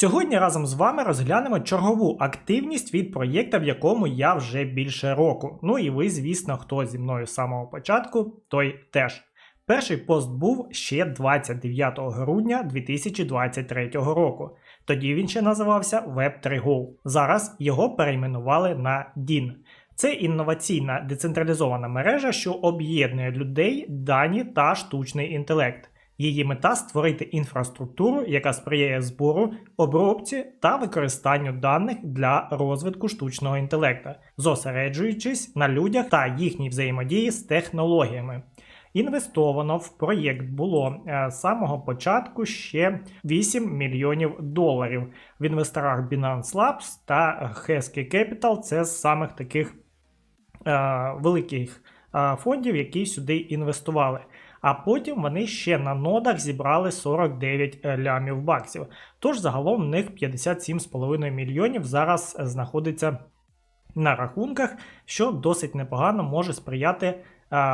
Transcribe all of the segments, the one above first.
Сьогодні разом з вами розглянемо чергову активність від проєкта, в якому я вже більше року. Ну і ви, звісно, хто зі мною з самого початку, той теж. Перший пост був ще 29 грудня 2023 року. Тоді він ще називався Web3Go. Зараз його перейменували на DIN. Це інноваційна децентралізована мережа, що об'єднує людей, дані та штучний інтелект. Її мета створити інфраструктуру, яка сприяє збору, обробці та використанню даних для розвитку штучного інтелекту, зосереджуючись на людях та їхній взаємодії з технологіями. Інвестовано в проєкт було е, з самого початку ще 8 мільйонів доларів в інвесторах Binance Labs та Hesky Capital. Це з самих таких е, великих е, фондів, які сюди інвестували. А потім вони ще на нодах зібрали 49 лямів баксів. Тож загалом в них 57,5 мільйонів зараз знаходиться на рахунках, що досить непогано може сприяти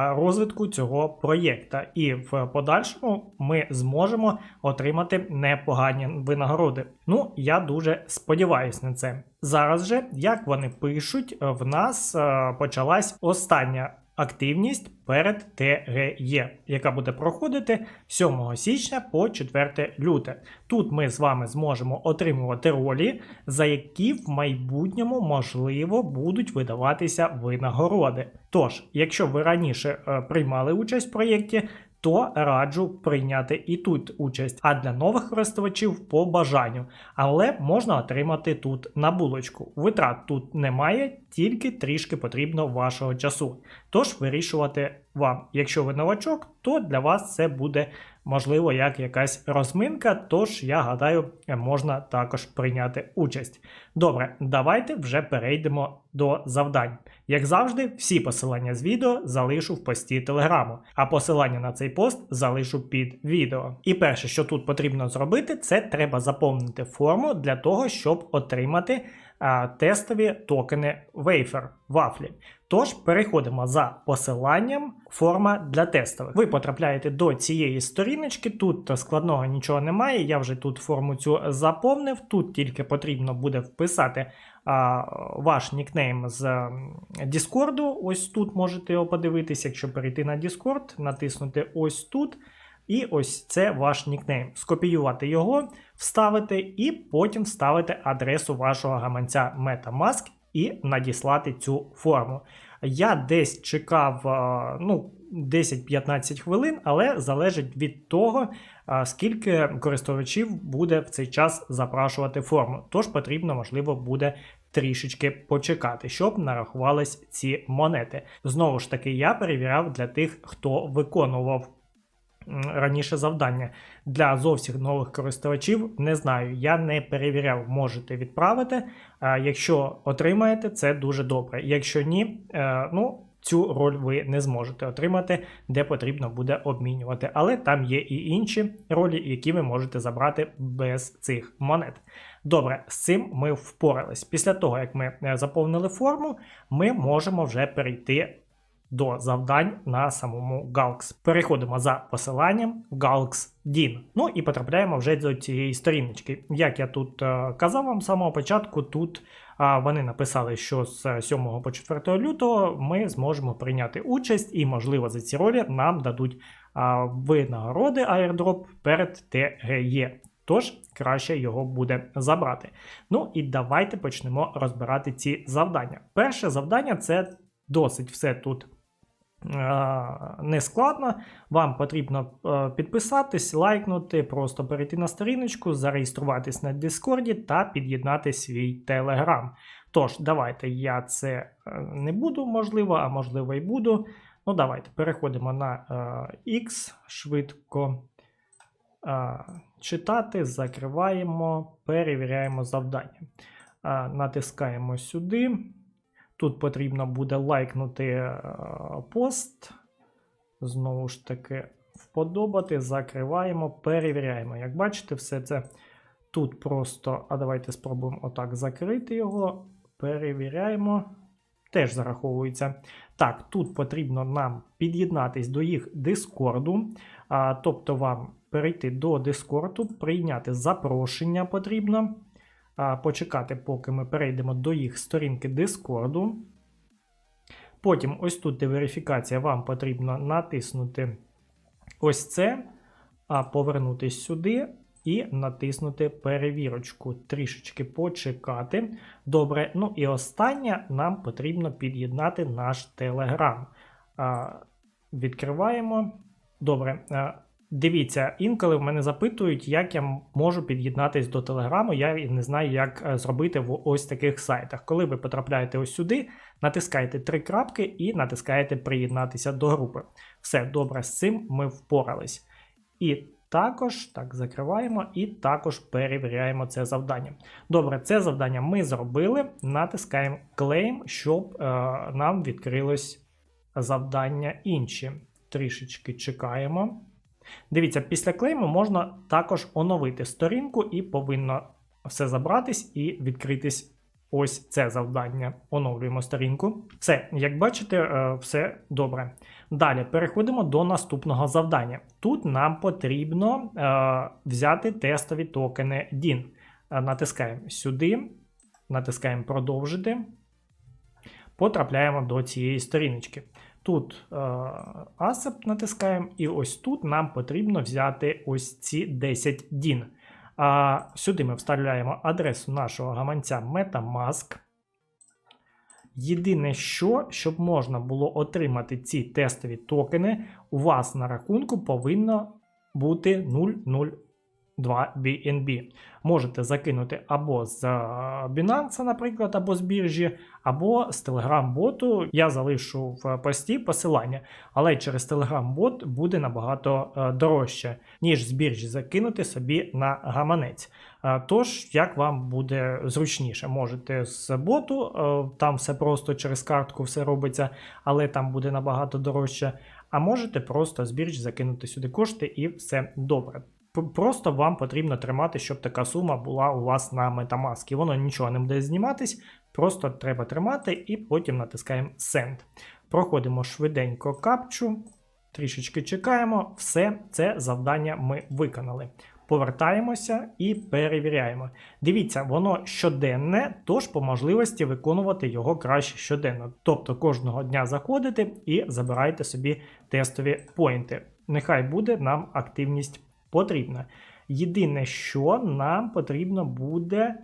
розвитку цього проєкта. І в подальшому ми зможемо отримати непогані винагороди. Ну, я дуже сподіваюся на це. Зараз же, як вони пишуть, в нас почалась остання активність перед ТГЄ, яка буде проходити 7 січня по 4 люте. Тут ми з вами зможемо отримувати ролі, за які в майбутньому можливо будуть видаватися винагороди. Тож, якщо ви раніше е, приймали участь в проєкті, то раджу прийняти і тут участь, а для нових користувачів по бажанню. Але можна отримати тут на булочку. Витрат тут немає, тільки трішки потрібно вашого часу. Тож вирішувати вам. Якщо ви новачок, то для вас це буде можливо як якась розминка. Тож я гадаю, можна також прийняти участь. Добре, давайте вже перейдемо до завдань. Як завжди, всі посилання з відео залишу в пості телеграму, а посилання на цей пост залишу під відео. І перше, що тут потрібно зробити, це треба заповнити форму для того, щоб отримати тестові токени Wafer вафлі. Тож переходимо за посиланням форма для тестових. Ви потрапляєте до цієї сторіночки, тут складного нічого немає. Я вже тут форму цю заповнив. Тут тільки потрібно буде вписати а, ваш нікнейм з Discord. Ось тут можете його подивитися, якщо перейти на Discord, натиснути ось тут. І ось це ваш нікнейм. Скопіювати його, вставити, і потім вставити адресу вашого гаманця MetaMask і надіслати цю форму. Я десь чекав ну, 10-15 хвилин, але залежить від того, скільки користувачів буде в цей час запрашувати форму. Тож потрібно, можливо, буде трішечки почекати, щоб нарахувались ці монети. Знову ж таки, я перевіряв для тих, хто виконував раніше завдання. Для зовсім нових користувачів не знаю. Я не перевіряв, можете відправити. Якщо отримаєте, це дуже добре. Якщо ні, е, ну. Цю роль ви не зможете отримати, де потрібно буде обмінювати. Але там є і інші ролі, які ви можете забрати без цих монет. Добре, з цим ми впорались. Після того, як ми е, заповнили форму, ми можемо вже перейти до завдань на самому Galx. Переходимо за посиланням Galx DIN. Ну і потрапляємо вже до цієї сторіночки. Як я тут е, казав вам з самого початку, тут е, вони написали, що з 7 по 4 лютого ми зможемо прийняти участь, і, можливо, за ці ролі нам дадуть е, винагороди airdrop перед ТГЄ. Тож краще його буде забрати. Ну і давайте почнемо розбирати ці завдання. Перше завдання це досить все тут не складно. Вам потрібно е, підписатись, лайкнути, просто перейти на сторіночку, зареєструватись на Дискорді та під'єднати свій Телеграм. Тож, давайте я це е, не буду, можливо, а можливо і буду. Ну, давайте переходимо на X, е, швидко а, читати, закриваємо, перевіряємо завдання. Натискаємо сюди. Тут потрібно буде лайкнути е, пост. Знову ж таки, вподобати, закриваємо, перевіряємо. Як бачите, все це тут просто. А давайте спробуємо отак закрити його. Перевіряємо. Теж зараховується. Так, тут потрібно нам під'єднатись до їх Дискорду. Тобто вам перейти до Дискорду, прийняти запрошення потрібно. Почекати, поки ми перейдемо до їх сторінки Дискорду. Потім, ось тут, де верифікація, вам потрібно натиснути ось це, а повернутися сюди і натиснути перевірочку. Трішечки почекати. Добре, ну і останнє, нам потрібно під'єднати наш Telegram. Відкриваємо. Добре. Дивіться, інколи в мене запитують, як я можу під'єднатись до Телеграму. Я не знаю, як е, зробити в ось таких сайтах. Коли ви потрапляєте ось сюди, натискаєте три крапки і натискаєте приєднатися до групи. Все добре, з цим ми впорались. І також так закриваємо і також перевіряємо це завдання. Добре, це завдання ми зробили. Натискаємо Claim, щоб е, нам відкрилось завдання інші. Трішечки чекаємо. Дивіться, після клейму можна також оновити сторінку і повинно все забратись і відкритись ось це завдання. Оновлюємо сторінку. Все, як бачите, е, все добре. Далі переходимо до наступного завдання. Тут нам потрібно е, взяти тестові токени DIN. Е, Натискаємо сюди, натискаємо продовжити. Потрапляємо до цієї сторіночки. Тут е, ASAP натискаємо, і ось тут нам потрібно взяти ось ці 10 DIN. А сюди ми вставляємо адресу нашого гаманця MetaMask. Єдине, що, щоб можна було отримати ці тестові токени, у вас на рахунку повинно бути 002 BNB. Можете закинути або з е, Binance, наприклад, або з біржі, або з Telegram-боту. Я залишу в пості посилання, але через Telegram-бот буде набагато е, дорожче, ніж з біржі закинути собі на гаманець. Е, Тож, як вам буде зручніше, можете з боту, там все просто через картку все робиться, але там буде набагато дорожче. А можете просто з закинути сюди кошти і все добре. Просто вам потрібно тримати, щоб така сума була у вас на Metamask. І Воно нічого не буде зніматись, просто треба тримати і потім натискаємо Send. Проходимо швиденько капчу, трішечки чекаємо, все це завдання ми виконали. Повертаємося і перевіряємо. Дивіться, воно щоденне, тож по можливості виконувати його краще щоденно. Тобто кожного дня заходите і забираєте собі тестові поінти. Нехай буде нам активність потрібна. Єдине, що нам потрібно буде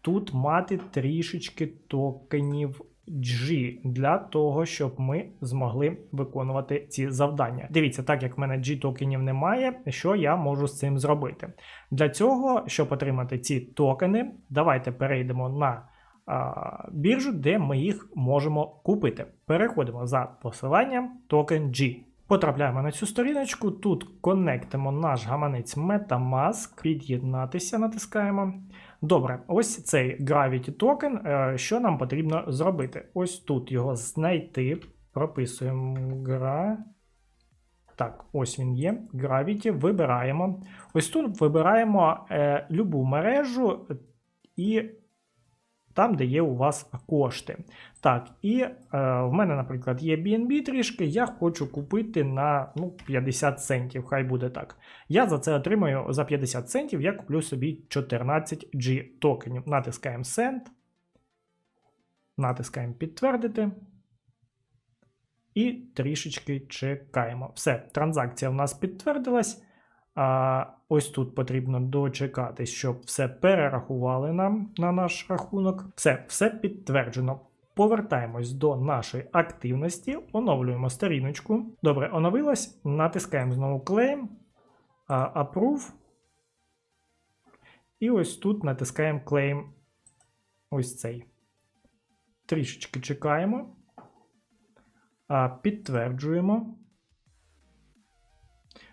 тут мати трішечки токенів G для того, щоб ми змогли виконувати ці завдання. Дивіться, так як в мене G токенів немає, що я можу з цим зробити? Для цього, щоб отримати ці токени, давайте перейдемо на а, біржу, де ми їх можемо купити. Переходимо за посиланням токен G. Потрапляємо на цю сторіночку. Тут коннектимо наш гаманець Metamask, під'єднатися, натискаємо. Добре, ось цей Gravity токен. е, Що нам потрібно зробити? Ось тут його знайти. Прописуємо гра. Так, ось він є. Gravity. Вибираємо. Ось тут вибираємо е, любу мережу і там, де є у вас кошти. Так, і е, в мене, наприклад, є BNB трішки, я хочу купити на ну, 50 центів, хай буде так. Я за це отримаю за 50 центів, я куплю собі 14G токенів. Натискаємо Send. Натискаємо підтвердити. І трішечки чекаємо. Все, транзакція в нас підтвердилась. А, ось тут потрібно дочекатись, щоб все перерахували нам на наш рахунок. Все, все підтверджено. Повертаємось до нашої активності, оновлюємо сторіночку. Добре, оновилось. Натискаємо знову Claim, Approve. І ось тут натискаємо Claim ось цей. Трішечки чекаємо. Підтверджуємо.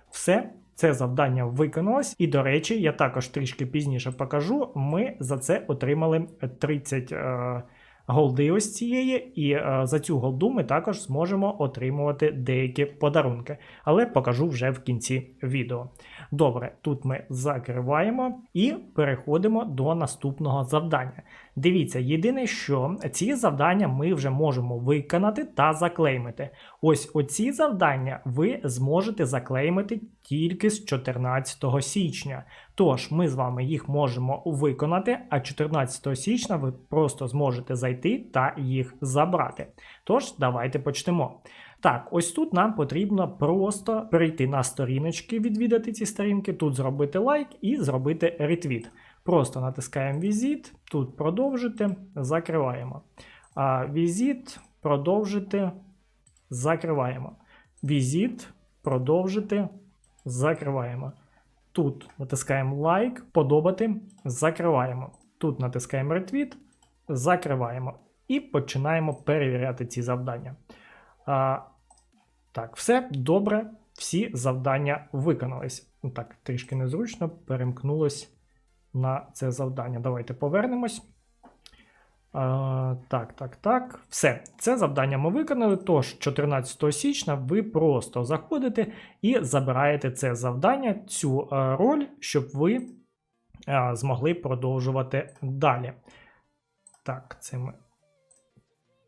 Все це завдання виконалось. І, до речі, я також трішки пізніше покажу. Ми за це отримали 30 е, голди ось цієї, і е, за цю голду ми також зможемо отримувати деякі подарунки. Але покажу вже в кінці відео. Добре, тут ми закриваємо і переходимо до наступного завдання. Дивіться, єдине, що ці завдання ми вже можемо виконати та заклеймити. Ось оці завдання ви зможете заклеймити тільки з 14 січня. Тож ми з вами їх можемо виконати, а 14 січня ви просто зможете зайти та їх забрати. Тож, давайте почнемо. Так, ось тут нам потрібно просто перейти на сторіночки, відвідати ці сторінки, тут зробити лайк і зробити ретвіт. Просто натискаємо візит, тут продовжити, закриваємо. А, Візит, продовжити, закриваємо. Візит, продовжити, закриваємо. Тут натискаємо лайк, подобати, закриваємо. Тут натискаємо ретвіт, закриваємо. І починаємо перевіряти ці завдання. Так, все добре, всі завдання виконались. Ну Так, трішки незручно перемкнулось на це завдання. Давайте повернемось. А, Так, так, так. Все. Це завдання ми виконали. Тож, 14 січня ви просто заходите і забираєте це завдання, цю а, роль, щоб ви а, змогли продовжувати далі. Так, це ми.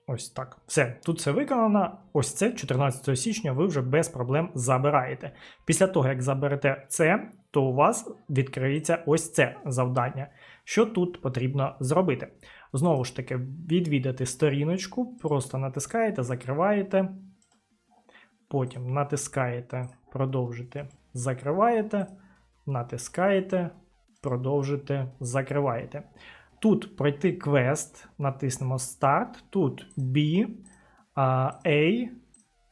Ось так. Все, тут все виконано. Ось це 14 січня ви вже без проблем забираєте. Після того, як заберете це, то у вас відкриється ось це завдання. Що тут потрібно зробити? Знову ж таки, відвідати сторіночку, просто натискаєте, закриваєте. Потім натискаєте продовжити, закриваєте, натискаєте, продовжити, закриваєте. Тут пройти квест, натиснемо Start, тут B, A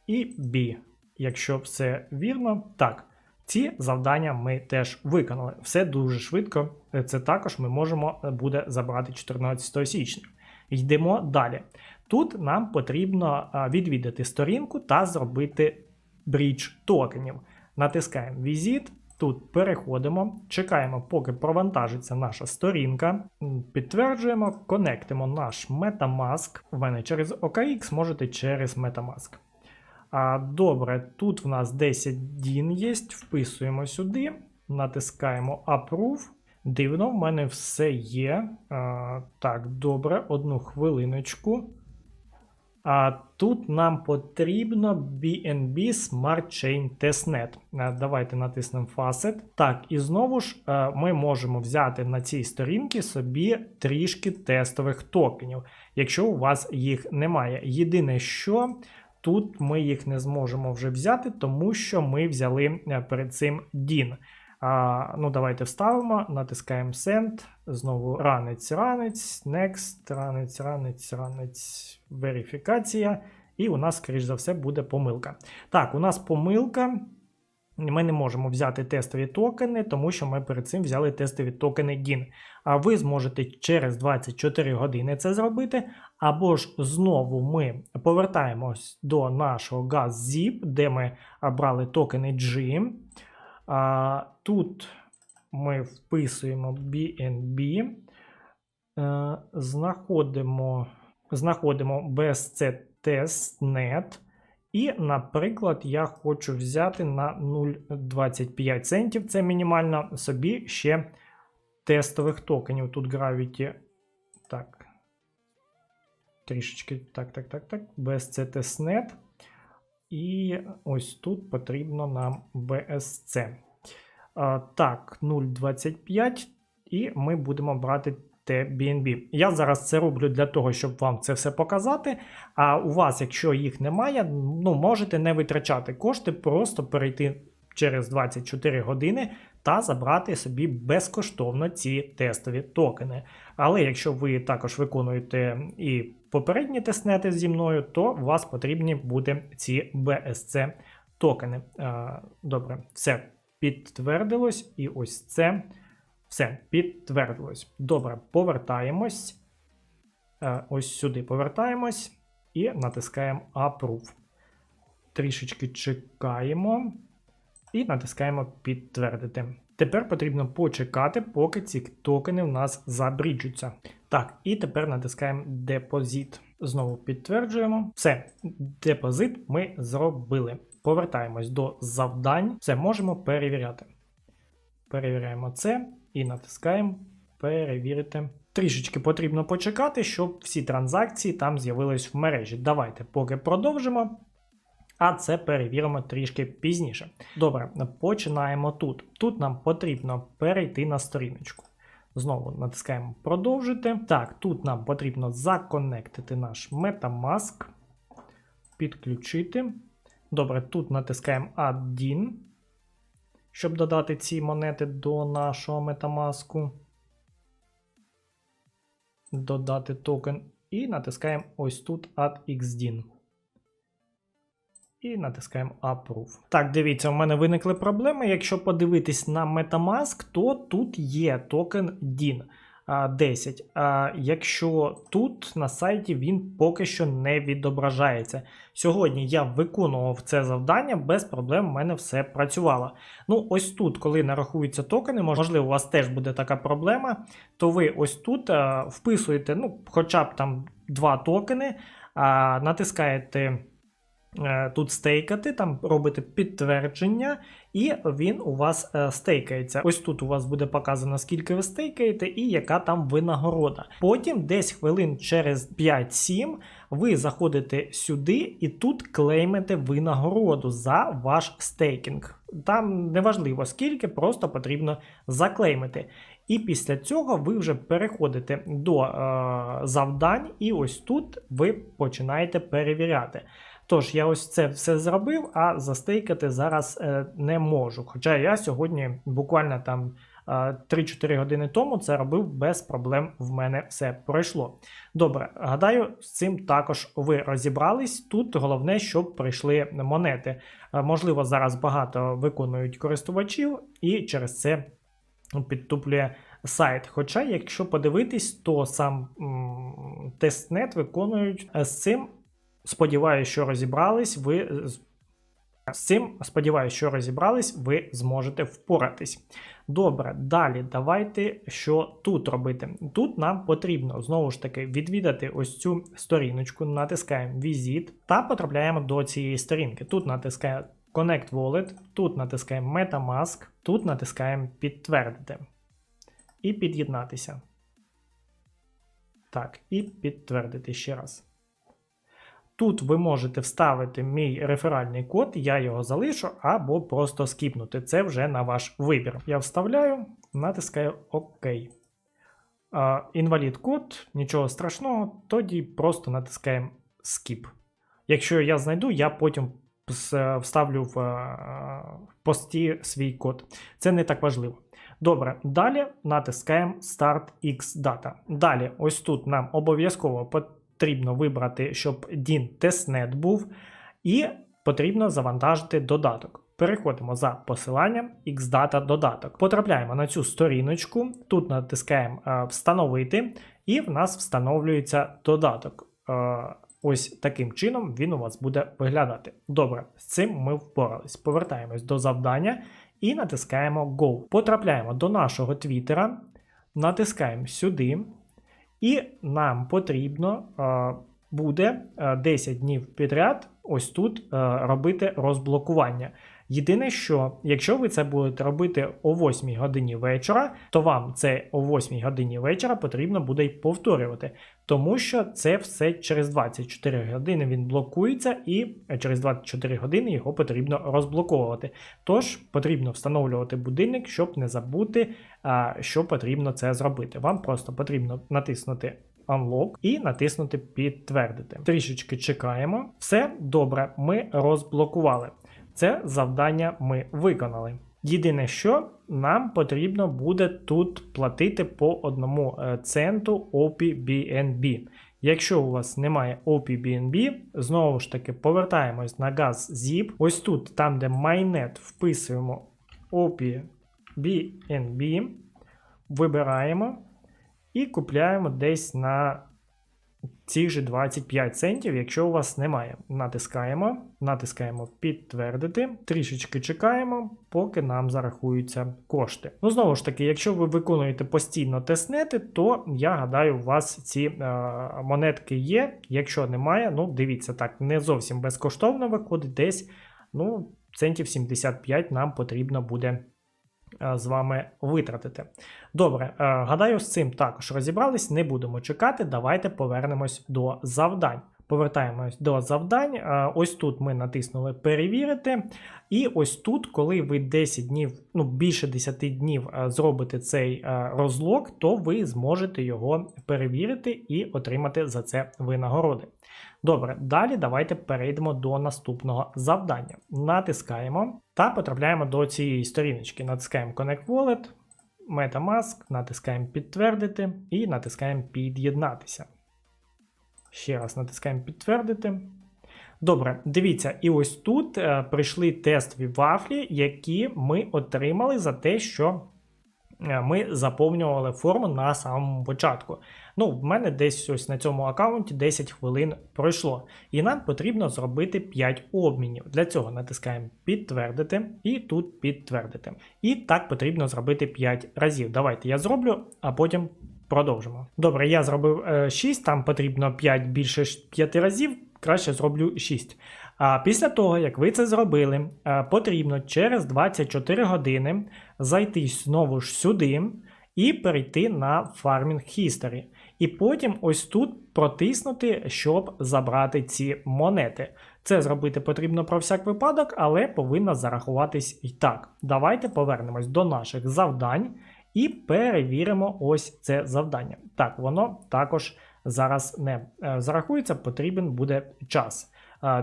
і B. Якщо все вірно, так. Ці завдання ми теж виконали. Все дуже швидко. Це також ми можемо буде забрати 14 січня. Йдемо далі. Тут нам потрібно відвідати сторінку та зробити брідж токенів. Натискаємо Візит. Тут переходимо, чекаємо, поки провантажиться наша сторінка. Підтверджуємо, конектимо наш Metamask. В мене через OKX, можете через Metamask. А, Добре, тут в нас 10 DIN є. Вписуємо сюди, натискаємо Approve. Дивно, в мене все є. А, Так, добре, одну хвилиночку. А тут нам потрібно BNB Smart Chain Testnet. Давайте натиснемо Facet. Так, і знову ж ми можемо взяти на цій сторінці собі трішки тестових токенів, якщо у вас їх немає. Єдине, що тут ми їх не зможемо вже взяти, тому що ми взяли перед цим DIN. А, Ну, Давайте вставимо, натискаємо Send. Знову ранець, ранець, Next, ранець, ранець, ранець, верифікація. І у нас, скоріш за все, буде помилка. Так, у нас помилка. Ми не можемо взяти тестові токени, тому що ми перед цим взяли тестові токени DIN. А ви зможете через 24 години це зробити. Або ж знову ми повертаємось до нашого GazZip, де ми брали токени G. Тут ми вписуємо BNB, е, знаходимо знаходимо BSC testnet. І, наприклад, я хочу взяти на 0,25 центів. Це мінімально собі ще тестових токенів. Тут Gravity. Так. Трішечки. Так, так, так, так. BSC testnet. І ось тут потрібно нам BSC. Так, 0,25. І ми будемо брати TBNB. Я зараз це роблю для того, щоб вам це все показати. А у вас, якщо їх немає, ну можете не витрачати кошти, просто перейти через 24 години та забрати собі безкоштовно ці тестові токени. Але якщо ви також виконуєте і попередні тестнети зі мною, то у вас потрібні буде ці BSC токени. Добре, все підтвердилось, і ось це. Все, підтвердилось. Добре, повертаємось. Е, ось сюди повертаємось і натискаємо Approve. Трішечки чекаємо. І натискаємо підтвердити. Тепер потрібно почекати, поки ці токени в нас забріджуться. Так, і тепер натискаємо депозит. Знову підтверджуємо. Все, депозит ми зробили. Повертаємось до завдань. Все, можемо перевіряти. Перевіряємо це і натискаємо перевірити. Трішечки потрібно почекати, щоб всі транзакції там з'явились в мережі. Давайте поки продовжимо. А це перевіримо трішки пізніше. Добре, починаємо тут. Тут нам потрібно перейти на сторіночку. Знову натискаємо продовжити. Так, тут нам потрібно законектити наш Metamask, підключити. Добре, тут натискаємо Add-in, щоб додати ці монети до нашого Metamask. Додати токен. І натискаємо ось тут Add XDIN. І натискаємо Approve. Так, дивіться, у мене виникли проблеми. Якщо подивитись на Metamask, то тут є токен DIN 10. А якщо тут на сайті він поки що не відображається. Сьогодні я виконував це завдання, без проблем в мене все працювало. Ну, ось тут, коли нарахуються токени, можливо, у вас теж буде така проблема, то ви ось тут вписуєте ну, хоча б там два токени, натискаєте. Е, тут стейкати, там робите підтвердження, і він у вас е, стейкається. Ось тут у вас буде показано, скільки ви стейкаєте і яка там винагорода. Потім, десь хвилин через 5-7, ви заходите сюди і тут клеймите винагороду за ваш стейкінг. Там неважливо скільки, просто потрібно заклеймити. І після цього ви вже переходите до е, завдань, і ось тут ви починаєте перевіряти. Тож, я ось це все зробив, а застейкати зараз е, не можу. Хоча я сьогодні буквально там. 3-4 е, години тому це робив без проблем. В мене все пройшло. Добре, гадаю, з цим також ви розібрались. Тут головне, щоб прийшли монети. Е, можливо, зараз багато виконують користувачів, і через це підтуплює сайт. Хоча, якщо подивитись, то сам м тестнет виконують з цим Сподіваюсь, що розібрались ви. З цим, сподіваюся, що розібрались, ви зможете впоратись. Добре, далі давайте що тут робити. Тут нам потрібно знову ж таки відвідати ось цю сторіночку, натискаємо Visit та потрапляємо до цієї сторінки. Тут натискаємо Connect Wallet, тут натискаємо Metamask, тут натискаємо Підтвердити і під'єднатися. Так, і підтвердити ще раз. Тут ви можете вставити мій реферальний код, я його залишу, або просто скіпнути. Це вже на ваш вибір. Я вставляю, натискаю ОК. Інвалід код, нічого страшного, тоді просто натискаємо Skip. Якщо я знайду, я потім вставлю в пості свій код. Це не так важливо. Добре, далі натискаємо Start X Data. Далі, ось тут нам обов'язково потрібно потрібно вибрати, щоб DIN testnet був, і потрібно завантажити додаток. Переходимо за посиланням Xdata додаток. Потрапляємо на цю сторіночку, тут натискаємо е, Встановити, і в нас встановлюється додаток. Е, ось таким чином він у вас буде виглядати. Добре, з цим ми впорались. Повертаємось до завдання і натискаємо Go. Потрапляємо до нашого твіттера, натискаємо сюди. І нам потрібно буде 10 днів підряд ось тут робити розблокування. Єдине, що якщо ви це будете робити о 8 годині вечора, то вам це о 8 годині вечора потрібно буде й повторювати, тому що це все через 24 години він блокується, і через 24 години його потрібно розблоковувати. Тож потрібно встановлювати будильник, щоб не забути, що потрібно це зробити. Вам просто потрібно натиснути. Unlock і натиснути підтвердити. Трішечки чекаємо. Все добре, ми розблокували. Це завдання ми виконали. Єдине, що нам потрібно буде тут платити по одному е, центу OPBNB. Якщо у вас немає OPBNB, знову ж таки повертаємось на газ ZIP. Ось тут, там, де майнет, вписуємо OPBNB, вибираємо і купляємо десь на ці ж 25 центів, якщо у вас немає. Натискаємо, натискаємо підтвердити, трішечки чекаємо, поки нам зарахуються кошти. Ну, знову ж таки, якщо ви виконуєте постійно тестнети, то я гадаю, у вас ці е, монетки є. Якщо немає, ну дивіться, так, не зовсім безкоштовно виходить, десь ну, центів 75 нам потрібно буде з вами витратити. Добре, е, гадаю, з цим також розібрались, не будемо чекати. Давайте повернемось до завдань. Повертаємось до завдань. Е, Ось тут ми натиснули перевірити. І ось тут, коли ви 10 днів, ну більше 10 днів е, зробите цей е, розлог, то ви зможете його перевірити і отримати за це винагороди. Добре, далі давайте перейдемо до наступного завдання. Натискаємо та потрапляємо до цієї сторіночки. Натискаємо Connect Wallet, MetaMask, натискаємо підтвердити і натискаємо під'єднатися. Ще раз натискаємо підтвердити. Добре, дивіться, і ось тут е, прийшли тестові вафлі, які ми отримали за те, що ми заповнювали форму на самому початку. Ну, в мене десь ось на цьому аккаунті 10 хвилин пройшло. І нам потрібно зробити 5 обмінів. Для цього натискаємо підтвердити і тут підтвердити. І так потрібно зробити 5 разів. Давайте я зроблю, а потім продовжимо. Добре, я зробив е, 6, там потрібно 5 більше 5 разів, краще зроблю 6. А після того, як ви це зробили, е, потрібно через 24 години зайти знову ж сюди і перейти на Farming History. І потім ось тут протиснути, щоб забрати ці монети. Це зробити потрібно про всяк випадок, але повинно зарахуватись і так. Давайте повернемось до наших завдань і перевіримо ось це завдання. Так, воно також зараз не е, зарахується, потрібен буде час.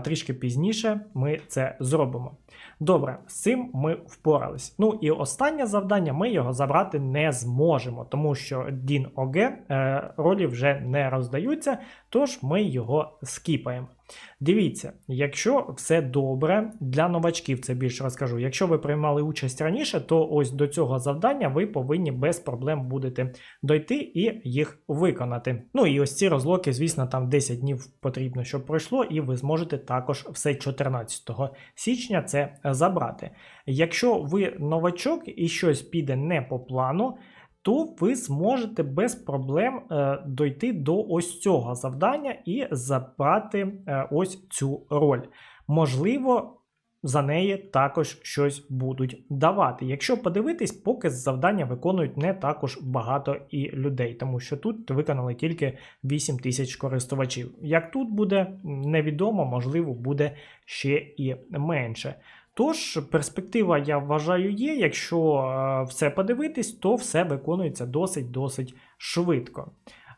Трішки пізніше ми це зробимо. Добре, з цим ми впорались. Ну і останнє завдання ми його забрати не зможемо, тому що Дін ОГ е, ролі вже не роздаються, тож ми його скіпаємо. Дивіться, якщо все добре, для новачків це більше розкажу. Якщо ви приймали участь раніше, то ось до цього завдання ви повинні без проблем будете дойти і їх виконати. Ну і ось ці розлоки, звісно, там 10 днів потрібно, щоб пройшло, і ви зможете також все 14 січня це забрати. Якщо ви новачок і щось піде не по плану, то ви зможете без проблем е, дойти до ось цього завдання і забрати е, ось цю роль. Можливо, за неї також щось будуть давати. Якщо подивитись, поки завдання виконують не також багато і людей, тому що тут виконали тільки 8 тисяч користувачів. Як тут буде, невідомо, можливо, буде ще і менше. Тож, перспектива, я вважаю, є. Якщо е, все подивитись, то все виконується досить-досить швидко.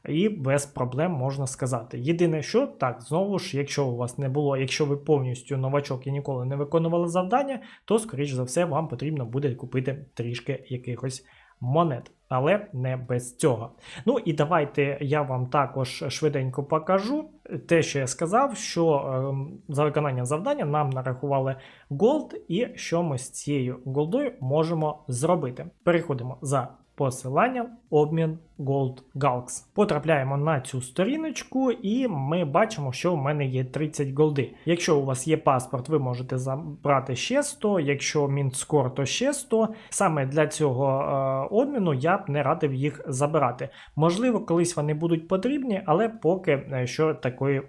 І без проблем можна сказати. Єдине, що так, знову ж, якщо у вас не було, якщо ви повністю новачок і ніколи не виконували завдання, то, скоріш за все, вам потрібно буде купити трішки якихось монет, але не без цього. Ну і давайте я вам також швиденько покажу те, що я сказав, що е, за виконання завдання нам нарахували голд, і що ми з цією голдою можемо зробити. Переходимо за посиланням обмін Gold Galks. Потрапляємо на цю сторіночку, і ми бачимо, що в мене є 30 голди. Якщо у вас є паспорт, ви можете забрати ще 100, якщо Мінскор, то ще 100. Саме для цього е, обміну я б не радив їх забирати. Можливо, колись вони будуть потрібні, але поки е, що такої, е,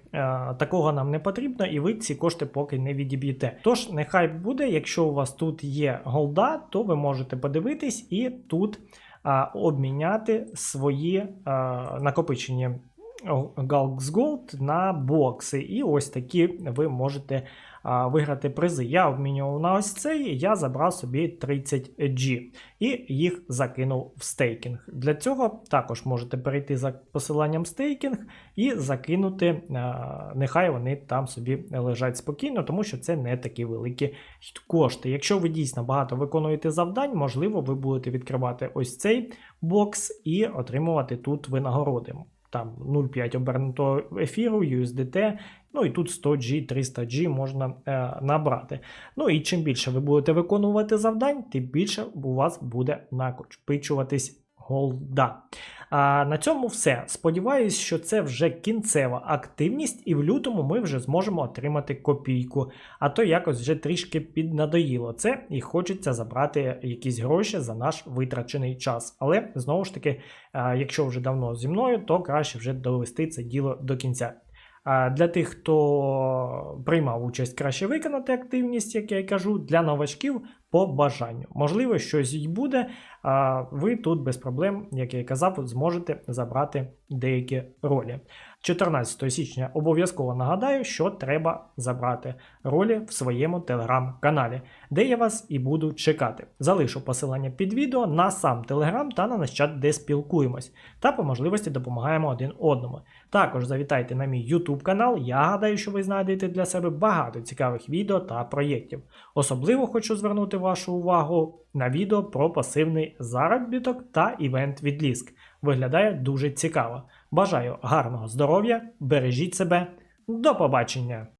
такого нам не потрібно, і ви ці кошти поки не відіб'єте. Тож, нехай буде, якщо у вас тут є голда, то ви можете подивитись і тут обміняти свої а, накопичені Galx Gold на бокси. І ось такі ви можете виграти призи. Я обмінював на ось цей, я забрав собі 30G і їх закинув в стейкінг. Для цього також можете перейти за посиланням стейкінг і закинути, нехай вони там собі лежать спокійно, тому що це не такі великі кошти. Якщо ви дійсно багато виконуєте завдань, можливо, ви будете відкривати ось цей бокс і отримувати тут винагороди. Там 0,5 обернутого ефіру, USDT, ну і тут 100G, 300G можна е, набрати. Ну і чим більше ви будете виконувати завдань, тим більше у вас буде накопичуватись голда. А на цьому все. Сподіваюсь, що це вже кінцева активність, і в лютому ми вже зможемо отримати копійку. А то якось вже трішки піднадоїло це, і хочеться забрати якісь гроші за наш витрачений час. Але знову ж таки, якщо вже давно зі мною, то краще вже довести це діло до кінця. Для тих, хто приймав участь, краще виконати активність, як я й кажу, для новачків по бажанню. Можливо, щось й буде, а ви тут без проблем, як я і казав, зможете забрати деякі ролі. 14 січня обов'язково нагадаю, що треба забрати ролі в своєму телеграм-каналі, де я вас і буду чекати. Залишу посилання під відео на сам телеграм та на наш чат, де спілкуємось, та по можливості допомагаємо один одному. Також завітайте на мій YouTube канал. Я гадаю, що ви знайдете для себе багато цікавих відео та проєктів. Особливо хочу звернути вашу увагу на відео про пасивний заробіток та івент від Ліск. Виглядає дуже цікаво. Бажаю гарного здоров'я, бережіть себе. До побачення!